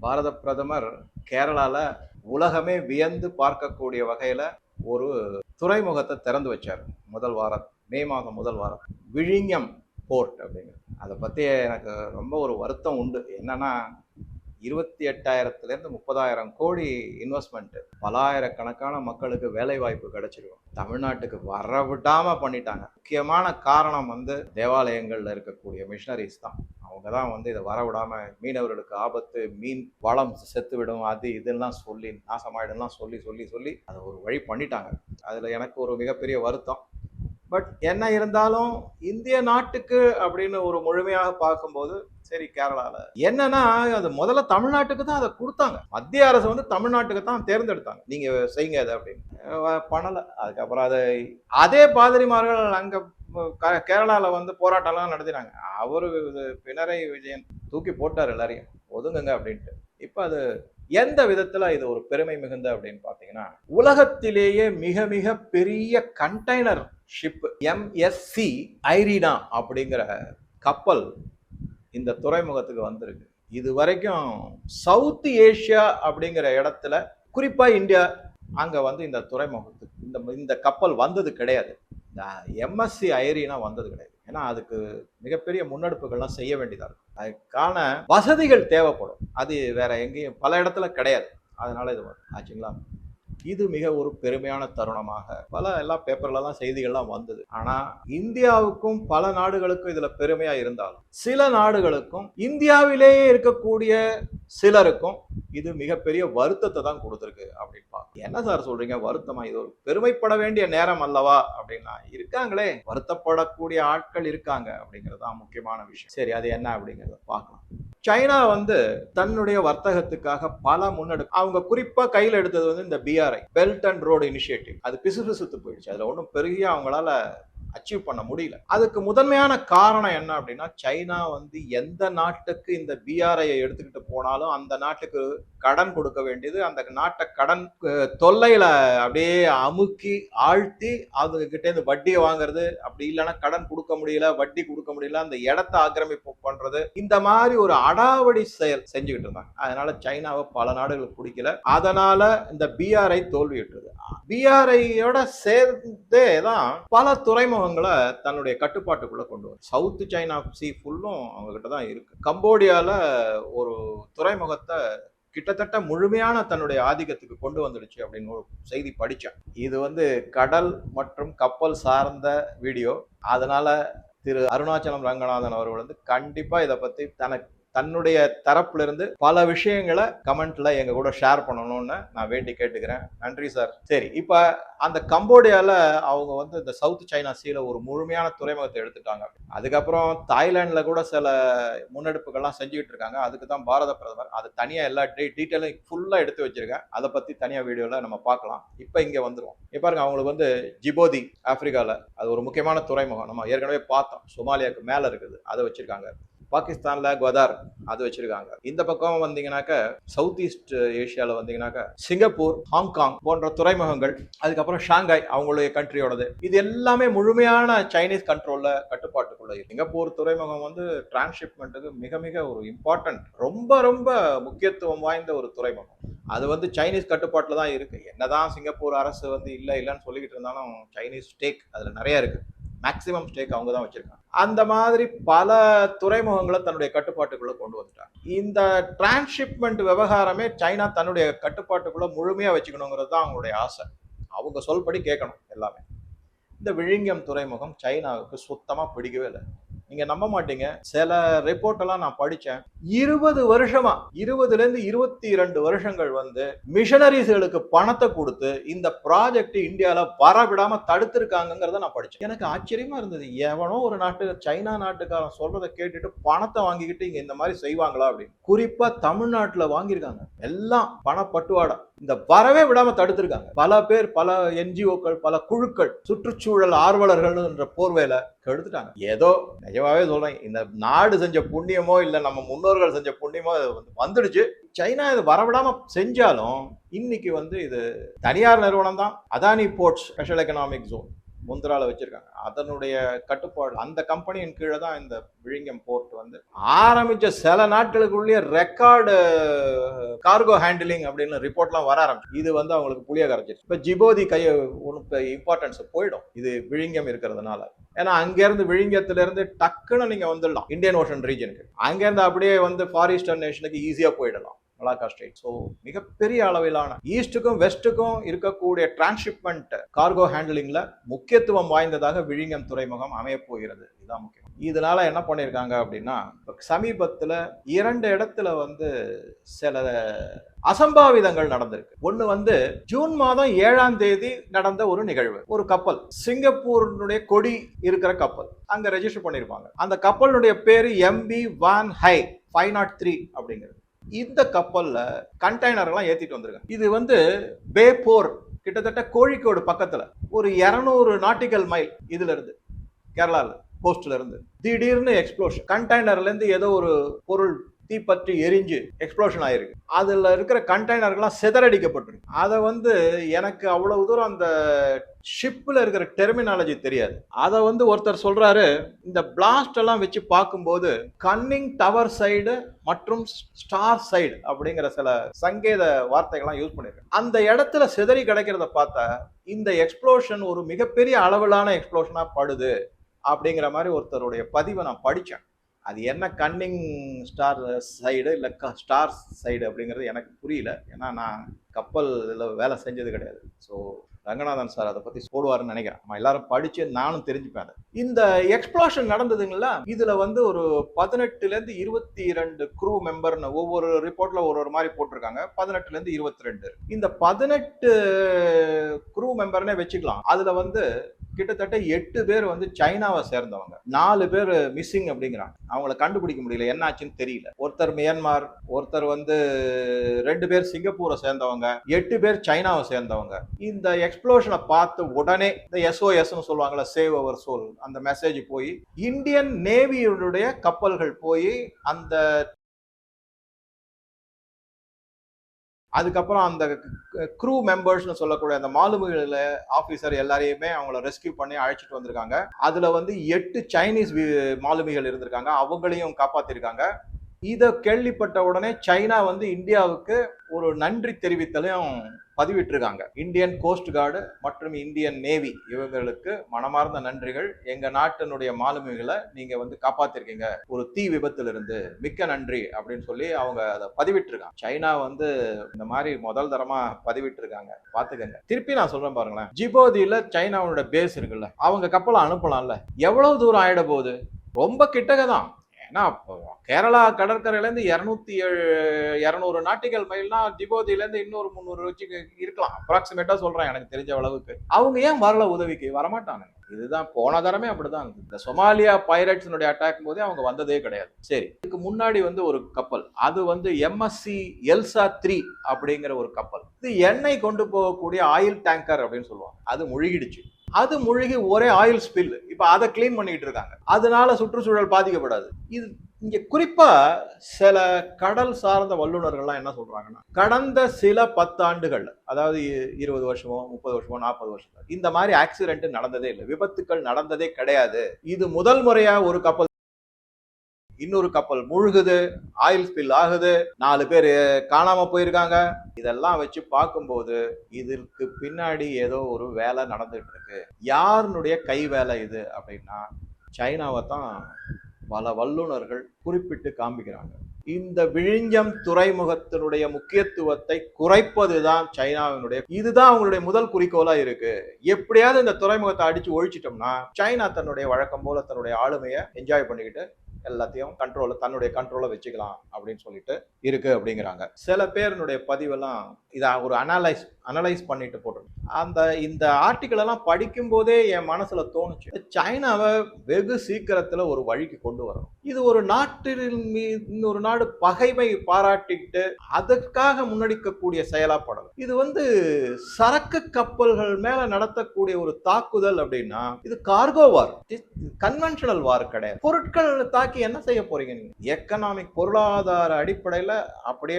பாரத பிரதமர் கேரளால உலகமே வியந்து பார்க்கக்கூடிய வகையில ஒரு துறைமுகத்தை திறந்து வச்சார். முதல் வாரம் மே மாதம் முதல் வாரம். விழிஞம் போர்ட் அப்படிங்கிறது. அதை பற்றி எனக்கு ரொம்ப ஒரு வருத்தம் உண்டு. என்னன்னா இருபத்தி எட்டாயிரத்துலேருந்து முப்பதாயிரம் கோடி இன்வெஸ்ட்மெண்ட்டு பலாயிரக்கணக்கான மக்களுக்கு வேலைவாய்ப்பு கிடைச்சிருக்கும் தமிழ்நாட்டுக்கு வர பண்ணிட்டாங்க. முக்கியமான காரணம் வந்து தேவாலயங்களில் இருக்கக்கூடிய மிஷினரிஸ் தான். அவங்க தான் வந்து இதை வர மீனவர்களுக்கு ஆபத்து மீன் வளம் செத்துவிடும் அது இதெல்லாம் சொல்லி நாசமாயிடலாம் சொல்லி சொல்லி சொல்லி அதை ஒரு வழி பண்ணிட்டாங்க. அதில் எனக்கு ஒரு மிகப்பெரிய வருத்தம். பட் என்ன இருந்தாலும் இந்திய நாட்டுக்கு அப்படின்னு ஒரு முழுமையாக பார்க்கும்போது சரி கேரளாவில் என்னன்னா அது முதல்ல தமிழ்நாட்டுக்கு தான் அதை கொடுத்தாங்க. மத்திய அரசு வந்து தமிழ்நாட்டுக்கு தான் தேர்ந்தெடுத்தாங்க. நீங்கள் செய்யுங்க அதை அப்படின்னு. பண்ணலை. அதுக்கப்புறம் அதை அதே பாதிரிமார்கள் அங்கே க- வந்து போராட்டம்லாம் நடத்தினாங்க. அவர் இது பினராயி விஜயன் தூக்கி போட்டார் எல்லாரையும். ஒதுங்குங்க அப்படின்ட்டு. இப்போ அது எந்த விதத்தில் இது ஒரு பெருமை மிகுந்த அப்படின்னு பார்த்தீங்கன்னா உலகத்திலேயே மிக மிக பெரிய கண்டெய்னர் ஷிப் எம்எஸ்சி ஐரினா அப்படிங்கிற கப்பல் இந்த துறைமுகத்துக்கு வந்திருக்கு. இது வரைக்கும் சவுத் ஏஷியா அப்படிங்கிற இடத்துல குறிப்பாக இந்தியா அங்கே வந்து இந்த துறைமுகத்துக்கு இந்த இந்த கப்பல் வந்தது கிடையாது. இந்த எம்எஸ்சி ஐரினா வந்தது கிடையாது. ஏன்னா அதுக்கு மிகப்பெரிய முன்னெடுப்புகள்லாம் செய்ய வேண்டியதாக இருக்கும். அதுக்கான வசதிகள் தேவைப்படும். அது வேற எங்கேயும் பல இடத்துல கிடையாது. அதனால இது வரும். ஆச்சுங்களா? இது மிக ஒரு பெருமையான தருணமாக. பல எல்லா பேப்பர்லலாம் செய்திகள்லாம் வந்தது. ஆனா இந்தியாவுக்கும் பல நாடுகளுக்கும் இதுல பெருமையா இருந்தாலும் சில நாடுகளுக்கும் இந்தியாவிலேயே இருக்கக்கூடிய சிலருக்கும் இது மிகப்பெரிய வருத்தத்தை தான் கொடுத்துருக்கு அப்படின்னு பார்க்க என்ன சார் சொல்றீங்க? வருத்தமா? இது ஒரு பெருமைப்பட வேண்டிய நேரம் அல்லவா? அப்படின்னா இருக்காங்களே வருத்தப்படக்கூடிய ஆட்கள் இருக்காங்க அப்படிங்கிறது தான் முக்கியமான விஷயம். சரி அது என்ன அப்படிங்கிறத பார்க்கலாம். சைனா வந்து தன்னுடைய வர்த்தகத்துக்காக பல முன்னெடுப்பு அவங்க குறிப்பா கையில் எடுத்தது வந்து இந்த BRI belt and road initiative அது பிசு பிசுத்து போயிடுச்சு. அதுல ஒன்றும் பெரிய அவங்களால அச்சீவ் பண்ண முடியல. அதுக்கு முதன்மையான காரணம் என்ன அப்படின்னா சைனா வந்து எந்த நாட்டுக்கு இந்த பிஆர்ஐயை எடுத்துக்கிட்டு போனாலும் அந்த நாட்டுக்கு கடன் கொடுக்க வேண்டியது அந்த நாட்டை கடன் தொல்லையில அப்படியே அமுக்கி ஆழ்த்தி அவங்க இருந்து வட்டியை வாங்குறது அப்படி இல்லைன்னா கடன் கொடுக்க முடியல வட்டி கொடுக்க முடியல அந்த இடத்த ஆக்கிரமிப்பு பண்றது இந்த மாதிரி ஒரு அடாவடி செயல் செஞ்சுக்கிட்டு இருந்தாங்க. அதனால சைனாவை பல நாடுகளுக்கு பிடிக்கல. அதனால இந்த பிஆர்ஐ தோல்வியுற்றது. பிஆர்ஐயோட சேர்ந்தே தான் பல துறைமுகங்களை தன்னுடைய கட்டுப்பாட்டுக்குள்ள கொண்டு வரும். சவுத் சைனா சி ஃபுல்லும் அவங்க கிட்ட தான் இருக்கு. கம்போடியால ஒரு துறைமுகத்தை கிட்டத்தட்ட முழுமையான தன்னுடைய ஆதிக்கத்துக்கு கொண்டு வந்துடுச்சு அப்படின்னு ஒரு செய்தி படித்தேன் இது வந்து கடல் மற்றும் கப்பல் சார்ந்த வீடியோ. அதனால திரு அருணாச்சலம் ரங்கநாதன் அவர்கள் வந்து கண்டிப்பாக இதை பற்றி தனக்கு தன்னுடைய தரப்புல இருந்து பல விஷயங்களை கமெண்ட்ல எங்க கூட ஷேர் பண்ணணும்னு நான் வேண்டி கேட்டுக்கிறேன். நன்றி சார். சரி இப்ப அந்த கம்போடியால அவங்க வந்து இந்த சவுத் சைனா சீல ஒரு முழுமையான துறைமுகத்தை எடுத்துட்டாங்க. அதுக்கப்புறம் தாய்லாந்துல கூட சில முன்னெடுப்புகள்லாம் செஞ்சுக்கிட்டு இருக்காங்க. அதுக்கு தான் பாரத பிரதமர். அது தனியா எல்லா டீ டீட்டெயிலும் ஃபுல்லா எடுத்து வச்சிருக்கேன். அதை பத்தி தனியா வீடியோல நம்ம பார்க்கலாம். இப்போ இங்க வந்துருவோம். இப்ப பாருங்க அவங்களுக்கு வந்து ஜிபோதி ஆப்பிரிக்கால. அது ஒரு முக்கியமான துறைமுகம். நம்ம ஏற்கனவே பார்த்தோம். சொமாலியாவுக்கு மேல இருக்குது. அதை வச்சிருக்காங்க. பாகிஸ்தான்ல குவதார் அது வச்சிருக்காங்க. இந்த பக்கம் வந்தீங்கன்னாக்க சவுத் ஈஸ்ட் ஏஷியாவில் வந்தீங்கன்னாக்க சிங்கப்பூர் ஹாங்காங் போன்ற துறைமுகங்கள் அதுக்கப்புறம் ஷாங்காய் அவங்களுடைய கண்ட்ரியோடது இது எல்லாமே முழுமையான சைனீஸ் கண்ட்ரோலில் கட்டுப்பாட்டுக்குள்ள சிங்கப்பூர் துறைமுகம் வந்து டிரான்ஸ்ஷிப்மெண்ட்டுக்கு மிக மிக ஒரு இம்பார்ட்டன்ட் ரொம்ப ரொம்ப முக்கியத்துவம் வாய்ந்த ஒரு துறைமுகம். அது வந்து சைனீஸ் கட்டுப்பாட்டில் தான் இருக்குது என்னதான் சிங்கப்பூர் அரசு வந்து இல்லை இல்லைன்னு சொல்லிக்கிட்டு இருந்தாலும் சைனீஸ் ஸ்டேக் அதில் நிறைய இருக்குது மேக்ஸிமம் ஸ்டேக் அவங்க தான் வச்சுருக்காங்க. அந்த மாதிரி பல துறைமுகங்களை தன்னுடைய கட்டுப்பாட்டுக்குள்ள கொண்டு வந்துட்டாங்க. இந்த டிரான்ஸ்ஷிப்மெண்ட் விவகாரமே சைனா தன்னுடைய கட்டுப்பாட்டுக்குள்ள முழுமையா வச்சுக்கணுங்கிறது தான் அவங்களுடைய ஆசை. அவங்க சொல்படி கேட்கணும் எல்லாமே. இந்த விழிங்கம் துறைமுகம் சைனாவுக்கு சுத்தமா பிடிக்கவே இல்லை. நீங்க நம்ப மாட்டீங்க. சில ரிப்போர்ட் எல்லாம் நான் படிச்சேன். இருபது வருஷமா இருபதுல இருந்து இருபத்தி இரண்டு வருஷங்கள் வந்து மிஷனரிஸ்களுக்கு பணத்தை கொடுத்து இந்த ப்ராஜெக்ட் இந்தியால வரவிடாம தடுத்திருக்காங்கிறத நான் படிச்சேன். எனக்கு ஆச்சரியமா இருந்தது. எவனோ ஒரு நாட்டு சைனா நாட்டுக்காரன் சொல்றதை கேட்டுட்டு பணத்தை வாங்கிக்கிட்டு இங்க இந்த மாதிரி செய்வாங்களா அப்படின்னு. குறிப்பா தமிழ்நாட்டுல வாங்கியிருக்காங்க. எல்லாம் பணப்பட்டுவாடா. இந்த வரவே விடாம தடுத்திருக்காங்க. பல பேர் பல என்ஜிஓக்கள் பல குழுக்கள் சுற்றுச்சூழல் ஆர்வலர்கள் என்ற போர்வையில கெடுத்துட்டாங்க. ஏதோ நிஜமாவே சொல்றேன் இந்த நாடு செஞ்ச புண்ணியமோ இல்ல நம்ம முன்னோர்கள் செஞ்ச புண்ணியமோ வந்து வந்துடுச்சு. சைனா இது வரவிடாம செஞ்சாலும் இன்னைக்கு வந்து இது தனியார் நிறுவனம் தான். Adani ports special economic zone முந்திரால வச்சிருக்காங்க. அதனுடைய கட்டுப்பாடு அந்த கம்பெனியின் கீழே தான் இந்த விழிங்கம் போர்ட் வந்து. ஆரம்பிச்ச சில நாட்களுக்குள்ளேயே ரெக்கார்டு கார்கோ ஹேண்டிலிங் அப்படின்னு ரிப்போர்ட்லாம் வர ஆரம்பிச்சு. இது வந்து அவங்களுக்கு புளிய கரைச்சிருச்சு. இப்போ ஜிபோதி கைய உனக்கு இம்பார்ட்டன்ஸ் போயிடும். இது விழிங்கம் இருக்கிறதுனால. ஏன்னா அங்கேருந்து விழிங்கத்திலிருந்து டக்குன்னு நீங்கள் வந்துடலாம். இந்தியன் ஓஷன் ரீஜனுக்கு அங்கேருந்து அப்படியே வந்து ஃபாரிஸ்டர் நேஷனுக்கு ஈஸியாக போயிடலாம். மலாக்கா ஸ்ட்ரெயிட் ஸோ மிகப்பெரிய அளவிலான ஈஸ்ட்டுக்கும் வெஸ்ட்டுக்கும் இருக்கக்கூடிய டிரான்ஸ்ஷிப்மெண்ட் கார்கோ ஹேண்டிலிங்கில் முக்கியத்துவம் வாய்ந்ததாக விழிங்கம் துறைமுகம் அமையப் போகிறது. இதுதான் முக்கியம். இதனால என்ன பண்ணியிருக்காங்க அப்படின்னா சமீபத்தில் இரண்டு இடத்துல வந்து சில அசம்பாவிதங்கள் நடந்திருக்கு. ஒன்று வந்து ஜூன் மாதம் ஏழாம் தேதி நடந்த ஒரு நிகழ்வு. ஒரு கப்பல். சிங்கப்பூரினுடைய கொடி இருக்கிற கப்பல். அங்கே ரெஜிஸ்டர் பண்ணியிருப்பாங்க அந்த கப்பலுடைய பேர் MV Wan Hai five nought three அப்படிங்கிறது. இந்த கப்பலில் கண்டெய்னர்லாம் ஏற்றிட்டு வந்திருக்காங்க. இது வந்து பேப்போர் கிட்டத்தட்ட கோழிக்கோடு பக்கத்தில் ஒரு இரநூறு நாட்டிக்கல் மைல் இதுலேருந்து கேரளாவில் கேரளால கோஸ்ட்ல இருந்து. திடீர்னு எக்ஸ்ப்ளோஷன் கண்டெய்னர்ல இருந்து ஏதோ ஒரு பொருள் தீப்பற்றி எரிஞ்சு எக்ஸ்ப்ளோஷன் ஆயிருக்கு. அதில் இருக்கிற கண்டெய்னர்கள்லாம் சிதறடிக்கப்பட்டிருக்கு. அதை வந்து எனக்கு அவ்வளவு தூரம் அந்த ஷிப்பில் இருக்கிற டெர்மினாலஜி தெரியாது. அதை வந்து ஒருத்தர் சொல்கிறாரு இந்த பிளாஸ்ட் எல்லாம் வச்சு பார்க்கும்போது கன்னிங் டவர் சைடு மற்றும் ஸ்டார் சைடு அப்படிங்கிற சில சங்கேத வார்த்தைகள்லாம் யூஸ் பண்ணியிருக்கேன் அந்த இடத்துல சிதறி கிடைக்கிறத பார்த்தா இந்த எக்ஸ்ப்ளோஷன் ஒரு மிகப்பெரிய அளவிலான எக்ஸ்ப்ளோஷனாக படுது அப்படிங்கிற மாதிரி ஒருத்தருடைய பதிவை நான் படித்தேன் அது என்ன கன்னிங் ஸ்டார் சைடு இல்லை க ஸ்டார் சைடு அப்படிங்கிறது எனக்கு புரியல. ஏன்னா நான் கப்பல் இதில் வேலை செஞ்சது கிடையாது. ஸோ ரங்கநாதன் சார் அதை பற்றி போடுவாருன்னு நினைக்கிறேன். நம்ம எல்லாரும் படித்து நானும் தெரிஞ்சுப்பேன் அதை. இந்த எக்ஸ்ப்ளோஷன் நடந்ததுங்களா? இதில் வந்து ஒரு பதினெட்டுலேருந்து இருபத்தி ரெண்டு குரூ மெம்பர்னு ஒவ்வொரு ரிப்போர்ட்டில் ஒரு ஒரு மாதிரி போட்டிருக்காங்க. பதினெட்டுலேருந்து இருபத்தி ரெண்டு இந்த பதினெட்டு க்ரூ மெம்பர்னே வச்சுக்கலாம். அதில் வந்து கிட்டத்தட்ட எட்டு பேர் வந்து சைனாவை சேர்ந்தவங்க. நாலு பேர் மிஸ்ஸிங் அப்படிங்கிறாங்க. அவங்கள கண்டுபிடிக்க முடியல. என்னாச்சுன்னு தெரியல. ஒருத்தர் மியான்மார் ஒருத்தர் வந்து ரெண்டு பேர் சிங்கப்பூரை சேர்ந்தவங்க எட்டு பேர் சைனாவை சேர்ந்தவங்க. இந்த எக்ஸ்ப்ளோஷனை பார்த்து உடனே இந்த எஸ்ஓஎஸ்னு சொல்லுவாங்கல்ல சேவ் அவர் சோல் அந்த மெசேஜ் போய் இந்தியன் நேவியுடைய கப்பல்கள் போய் அந்த அதுக்கப்புறம் அந்த க்ரூ மெம்பர்ஸ்னு சொல்லக்கூடிய அந்த மாலுமிகள் ஆஃபீஸர் எல்லாரையுமே அவங்கள ரெஸ்கியூ பண்ணி அழைச்சிட்டு வந்திருக்காங்க. அதில் வந்து எட்டு சைனீஸ் வி- மாலுமிகள் இருந்திருக்காங்க. அவங்களையும் காப்பாற்றிருக்காங்க இதை கேள்விப்பட்ட உடனே சைனா வந்து இந்தியாவுக்கு ஒரு நன்றி தெரிவித்தலையும் பதிவிட்டிருக்காங்க. இந்தியன் கோஸ்ட் கார்டு மற்றும் இந்தியன் நேவி இவங்களுக்கு மனமார்ந்த நன்றிகள். எங்க நாட்டினுடைய மாலுமிகளை நீங்க வந்து காப்பாத்திருக்கீங்க. ஒரு தீ விபத்துல இருந்து மிக்க நன்றி அப்படின்னு சொல்லி அவங்க அதை பதிவிட்டிருக்காங்க. சைனா வந்து இந்த மாதிரி முதல் தரமா பதிவிட்டிருக்காங்க. பாத்துக்கங்க. திருப்பி நான் சொல்றேன் பாருங்களேன். ஜிபோதியில சைனாவோட பேஸ் இருக்குல்ல. அவங்க கப்பலை அனுப்பலாம்ல. எவ்வளவு தூரம் ஆயிட போகுது? ரொம்ப கிட்டக தான். ஏன்னா இப்போ கேரளா கடற்கரையிலேருந்து இரநூத்தி ஏழு இரநூறு நாட்டிகள் மைல்னா ஜிபோதியிலேருந்து இன்னொரு முந்நூறு வச்சு இருக்கலாம். அப்ராக்சிமேட்டாக சொல்கிறேன் எனக்கு தெரிஞ்ச அளவுக்கு. அவங்க ஏன் வரல உதவிக்கு? வரமாட்டானுங்க இதுதான் போன தரமே அப்படிதான். இருந்தது. இந்த சொமாலியா பைரட்ஸினுடைய அட்டாக் போதே அவங்க வந்ததே கிடையாது. சரி இதுக்கு முன்னாடி வந்து ஒரு கப்பல். அது வந்து எம்எஸ்சி எல்சா த்ரீ அப்படிங்கிற ஒரு கப்பல். இது எண்ணெய் கொண்டு போகக்கூடிய ஆயில் டேங்கர் அப்படின்னு சொல்லுவாங்க. அது முழுகிடுச்சு. அது முழுகி ஒரே ஆயில் ஸ்பில் இப்ப அதை க்ளீன் பண்ணிட்டு இருக்காங்க. அதனால சுற்றுச்சூழல் பாதிக்கப்படாது. இது இங்க குறிப்பா சில கடல் சார்ந்த வல்லுநர்கள்லாம் என்ன சொல்றாங்கன்னா கடந்த சில பத்தாண்டுகள் அதாவது இருபது வருஷமோ முப்பது வருஷமோ நாற்பது வருஷமோ இந்த மாதிரி ஆக்சிடென்ட் நடந்ததே இல்லை. விபத்துக்கள் நடந்ததே கிடையாது. இது முதல் முறையா ஒரு கப்பல் இன்னொரு கப்பல் முழுகுது ஆயில் ஸ்பில் ஆகுது நாலு பேர் காணாம போயிருக்காங்க. இதெல்லாம் வச்சு பார்க்கும்போது இதற்கு பின்னாடி ஏதோ ஒரு வேலை நடந்துட்டு இருக்கு யாருனுடைய கை வேலை இது அப்படின்னா சைனாவை தான் பல வல்லுநர்கள் குறிப்பிட்டு காண்பிக்கிறாங்க. இந்த விழிஞ்சம் துறைமுகத்தினுடைய முக்கியத்துவத்தை குறைப்பது தான் சைனாவினுடைய இதுதான் அவங்களுடைய முதல் குறிக்கோளா இருக்கு. எப்படியாவது இந்த துறைமுகத்தை அடிச்சு ஒழிச்சிட்டோம்னா சைனா தன்னுடைய வழக்கம் போல தன்னுடைய ஆளுமையை என்ஜாய் பண்ணிக்கிட்டு எல்லாத்தையும் கண்ட்ரோல தன்னுடைய கண்ட்ரோல வச்சுக்கலாம் அப்படின்னு சொல்லிட்டு இருக்கு அப்படிங்கிறாங்க. சில பேருனுடைய பதிவெல்லாம் இதை ஒரு அனலைஸ் அனலைஸ் பண்ணிட்டு போட்டு அந்த இந்த ஆர்டிக்கல் எல்லாம் படிக்கும் போதே என் மனசுல தோணுச்சு. சைனாவை வெகு சீக்கிரத்துல ஒரு வழிக்கு கொண்டு வரணும். இது ஒரு நாட்டின் மீது இன்னொரு நாடு பகைமை பாராட்டிக்கிட்டு அதற்காக முன்னெடுக்கக்கூடிய செயலா இது வந்து சரக்கு கப்பல்கள் மேல நடத்தக்கூடிய ஒரு தாக்குதல் அப்படின்னா இது கார்கோ வார் கன்வென்ஷனல் வார் கிடையாது. பொருட்கள் தாக்கி என்ன செய்ய போறீங்க நீங்க? எக்கனாமிக் பொருளாதார அடிப்படையில அப்படியே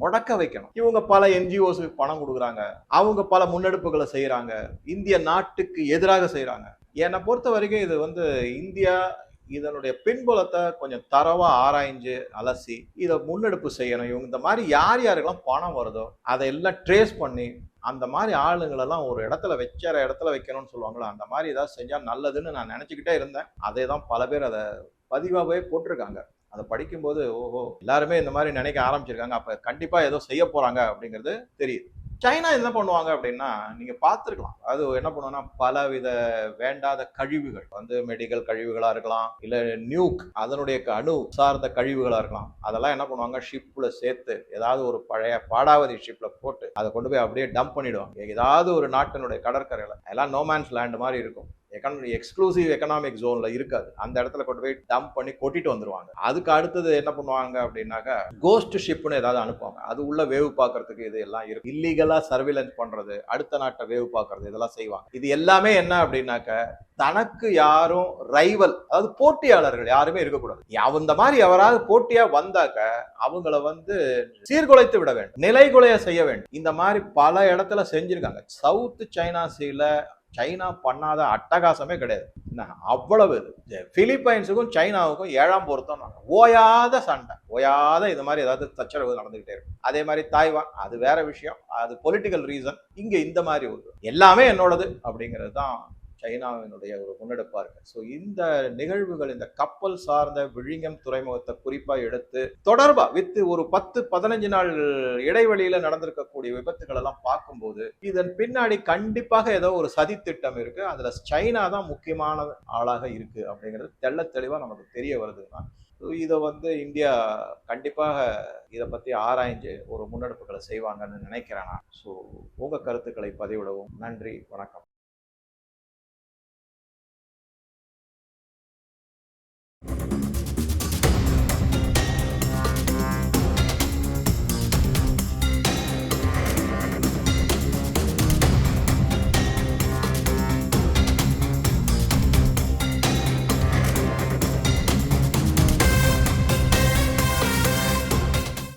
முடக்க வைக்கணும். இவங்க பல என்ஜிஓஸுக்கு பணம் கொடுக்குறாங்க. அவங்க பல முன்னெடுப்புகளை செய்யறாங்க. இந்திய நாட்டுக்கு எதிராக செய்யறாங்க. என்னை பொறுத்த வரைக்கும் இது வந்து இந்தியா இதனுடைய பின்புலத்தை கொஞ்சம் தரவா ஆராய்ஞ்சு அலசி இதை முன்னெடுப்பு செய்யணும். இவங்க இந்த மாதிரி யார் யாருக்கெல்லாம் பணம் வருதோ அதை எல்லாம் ட்ரேஸ் பண்ணி அந்த மாதிரி ஆளுங்களெல்லாம் ஒரு இடத்துல வைக்கிற இடத்துல வைக்கணும்னு சொல்லுவாங்களோ அந்த மாதிரி ஏதாவது செஞ்சால் நல்லதுன்னு நான் நினச்சிக்கிட்டே இருந்தேன். அதே தான் பல பேர் அதை பதிவாகவே போட்டிருக்காங்க. அதை படிக்கும்போது ஓஹோ எல்லாருமே இந்த மாதிரி நினைக்க ஆரம்பிச்சிருக்காங்க. அப்போ கண்டிப்பாக ஏதோ செய்ய போகிறாங்க அப்படிங்கிறது தெரியுது. சைனா என்ன பண்ணுவாங்க அப்படின்னா நீங்க பார்த்துருக்கலாம். அது என்ன பண்ணுவாங்கன்னா பலவித வேண்டாத கழிவுகள் வந்து மெடிக்கல் கழிவுகளா இருக்கலாம் இல்ல நியூக் அதனுடைய அணு சார்ந்த கழிவுகளா இருக்கலாம். அதெல்லாம் என்ன பண்ணுவாங்க ஷிப்ல சேர்த்து ஏதாவது ஒரு பழைய பாடாவதி ஷிப்ல போட்டு அதை கொண்டு போய் அப்படியே டம்ப் பண்ணிடுவாங்க. ஏதாவது ஒரு நாட்டினுடைய கடற்கரையில எல்லாம் நோமேன்ஸ் லேண்ட் மாதிரி இருக்கும். எக்கன எக்ஸ்க்ளூசிவ் எக்கனாமிக் ஜோன்ல இருக்காது. அந்த இடத்துல கொண்டு போய் டம்ப் பண்ணி கொட்டிட்டு வந்துருவாங்க. அதுக்கு அடுத்தது என்ன பண்ணுவாங்க அப்படின்னாக்கா கோஸ்ட் ஷிப்னு ஏதாவது அனுப்புவாங்க. அது உள்ள வேவு பார்க்கறதுக்கு இது எல்லாம் இருக்கு. இல்லீகலா சர்விலன்ஸ் பண்றது அடுத்த நாட்டை வேவு பார்க்கறது இதெல்லாம் செய்வாங்க. இது எல்லாமே என்ன அப்படின்னாக்க தனக்கு யாரும் ரைவல் அதாவது போட்டியாளர்கள் யாருமே இருக்கக்கூடாது. அந்த மாதிரி எவராவது போட்டியா வந்தாக்க அவங்கள வந்து சீர்குலைத்து விட வேண்டும். நிலைகுலைய செய்ய வேண்டும். இந்த மாதிரி பல இடத்துல செஞ்சிருக்காங்க. சவுத் சைனா சீல சைனா பண்ணாத அட்டகாசமே கிடையாது. என்ன அவ்வளவு இது. பிலிப்பைன்ஸுக்கும் சைனாவுக்கும் ஏழாம் பொருத்தம் ஓயாத சண்டை. ஓயாத இது மாதிரி ஏதாவது தச்சரவு நடந்துகிட்டே இருக்கும். அதே மாதிரி தாய்வான் அது வேற விஷயம். அது பொலிட்டிக்கல் ரீசன் இங்க இந்த மாதிரி ஒரு எல்லாமே என்னோடது அப்படிங்கிறது தான் சைனாவினுடைய ஒரு முன்னெடுப்பார்கள் இருக்கு. ஸோ இந்த நிகழ்வுகள் இந்த கப்பல் சார்ந்த விழிங்கம் துறைமுகத்தை குறிப்பாக எடுத்து தொடர்பா வித்து ஒரு பத்து பதினஞ்சு நாள் இடைவெளியில நடந்திருக்கக்கூடிய விபத்துக்கள் எல்லாம் பார்க்கும்போது இதன் பின்னாடி கண்டிப்பாக ஏதோ ஒரு சதி திட்டம் இருக்கு. அதுல சைனா தான் முக்கியமான ஆளாக இருக்கு அப்படிங்கிறது தெள்ள தெளிவா நமக்கு தெரிய வருதுன்னா இதை வந்து இந்தியா கண்டிப்பாக இதை பற்றி ஆராய்ஞ்சு ஒரு முன்னெடுப்புகளை செய்வாங்கன்னு நினைக்கிறேன் நான். ஸோ உங்கள் கருத்துக்களை பதிவிடவும். நன்றி வணக்கம்.